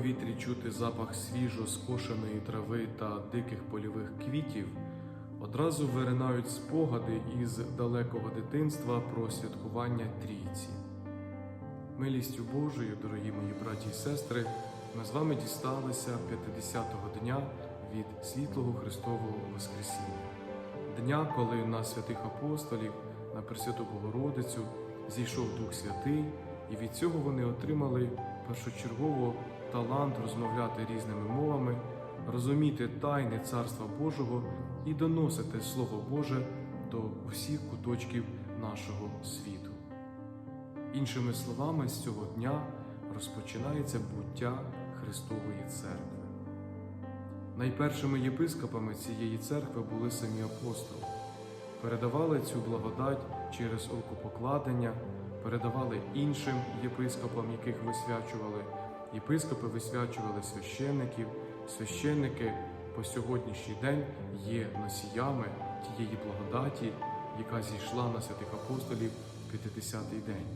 повітрі чути запах свіжо скошеної трави та диких польових квітів, одразу виринають спогади із далекого дитинства про святкування трійці. Милістю Божою, дорогі мої браті і сестри, ми з вами дісталися 50-го дня від світлого Христового Воскресіння, дня, коли на святих апостолів, на Пресвяту Богородицю зійшов Дух Святий, і від цього вони отримали першочергово талант розмовляти різними мовами, розуміти тайни Царства Божого і доносити Слово Боже до всіх куточків нашого світу. Іншими словами, з цього дня розпочинається буття Христової Церкви. Найпершими єпископами цієї церкви були самі апостоли. Передавали цю благодать через рукопокладення, передавали іншим єпископам, яких висвячували. Єпископи висвячували священників, священники по сьогоднішній день є носіями тієї благодаті, яка зійшла на святих апостолів в 50-й день.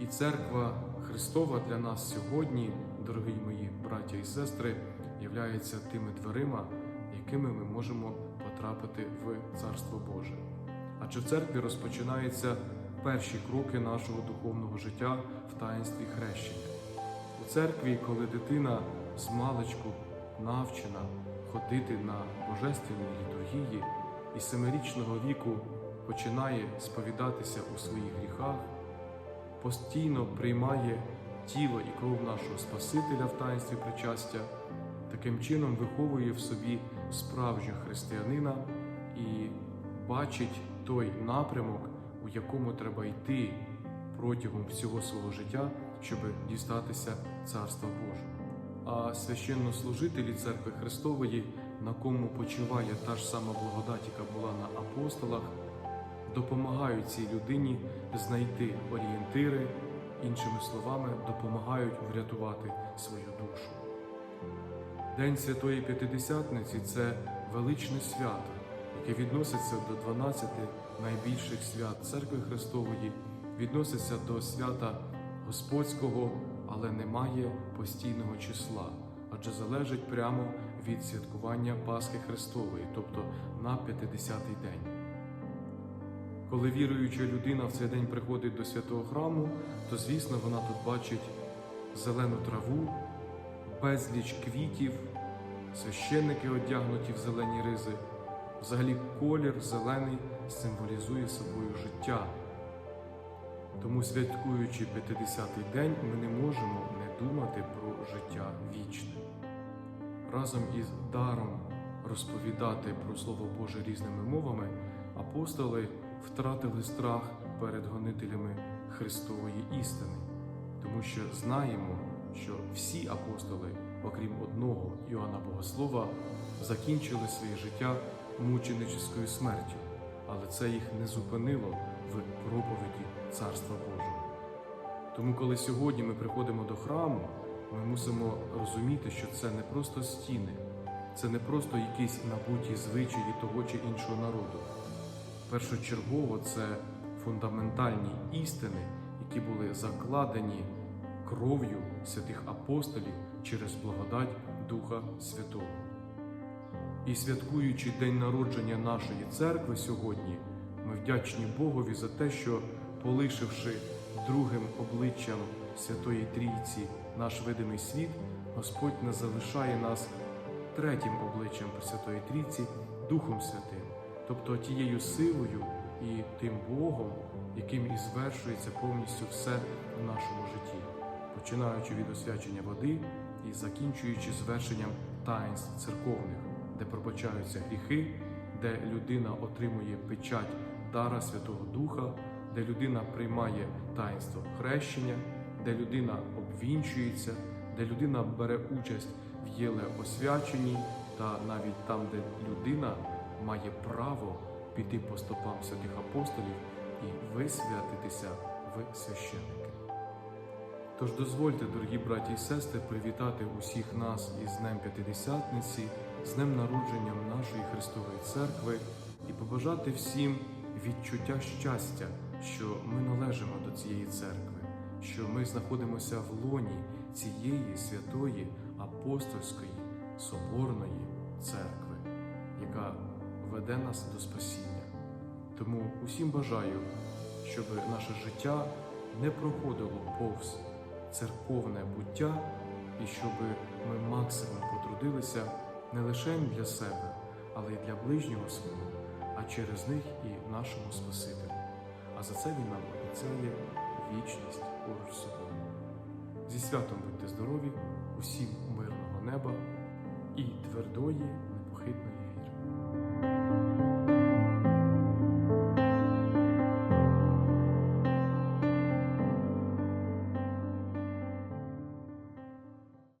І церква Христова для нас сьогодні, дорогі мої браття і сестри, являється тими дверима, якими ми можемо потрапити в Царство Боже. Адже в церкві розпочинаються перші кроки нашого духовного життя в таїнстві хрещення. У церкві, коли дитина з маличку навчена ходити на божественній літургії і семирічного віку починає сповідатися у своїх гріхах, постійно приймає тіло і кров нашого Спасителя в таїнстві причастя, таким чином виховує в собі справжнього християнина і бачить той напрямок, у якому треба йти протягом всього свого життя, щоб дістатися Царства Божого. А священнослужителі церкви Христової, на кому почиває та ж сама благодать, яка була на апостолах, допомагають цій людині знайти орієнтири, іншими словами, допомагають врятувати свою душу. День Святої П'ятидесятниці це величне свято, яке відноситься до 12 найбільших свят Церкви Христової, відноситься до свята Господського, але не має постійного числа, адже залежить прямо від святкування Пасхи Христової, тобто на 50-й день. Коли віруюча людина в цей день приходить до святого храму, то звісно вона тут бачить зелену траву, безліч квітів, священники одягнуті в зелені ризи. Взагалі колір зелений символізує собою життя. Тому, святкуючи 50-й день, ми не можемо не думати про життя вічне. Разом із даром розповідати про Слово Боже різними мовами, апостоли втратили страх перед гонителями Христової істини, тому що знаємо, що всі апостоли, окрім одного Іоанна Богослова, закінчили своє життя мученическою смертю, але це їх не зупинило в проповіді Царства Божого. Тому, коли сьогодні ми приходимо до храму, ми мусимо розуміти, що це не просто стіни, це не просто якісь набуті звичаї того чи іншого народу. Першочергово це фундаментальні істини, які були закладені кров'ю святих апостолів через благодать Духа Святого. І святкуючи день народження нашої церкви сьогодні, ми вдячні Богові за те, що, полишивши другим обличчям Святої Трійці наш видимий світ, Господь не залишає нас третім обличчям Пресвятої Трійці Духом Святим, тобто тією силою і тим Богом, яким і звершується повністю все в нашому житті, починаючи від освячення води і закінчуючи звершенням таїнств церковних, де пробачаються гріхи, де людина отримує печать дара Святого Духа, де людина приймає таїнство хрещення, де людина обвінчується, де людина бере участь в єле освяченні, та навіть там, де людина має право піти по стопам святих апостолів і висвятитися в священники. Тож дозвольте, дорогі браті і сестри, привітати усіх нас із Днем П'ятидесятниці, з Днем народженням нашої Христової Церкви і побажати всім відчуття щастя, що ми належимо до цієї церкви, що ми знаходимося в лоні цієї святої апостольської соборної церкви, яка веде нас до спасіння. Тому усім бажаю, щоб наше життя не проходило повз церковне буття, і щоб ми максимум потрудилися не лише для себе, але й для ближнього свого, а через них і нашому Спасителю. А за це він нам обіцяє вічність поруч з собою. Зі святом будьте здорові, усім мирного неба і твердої, непохитної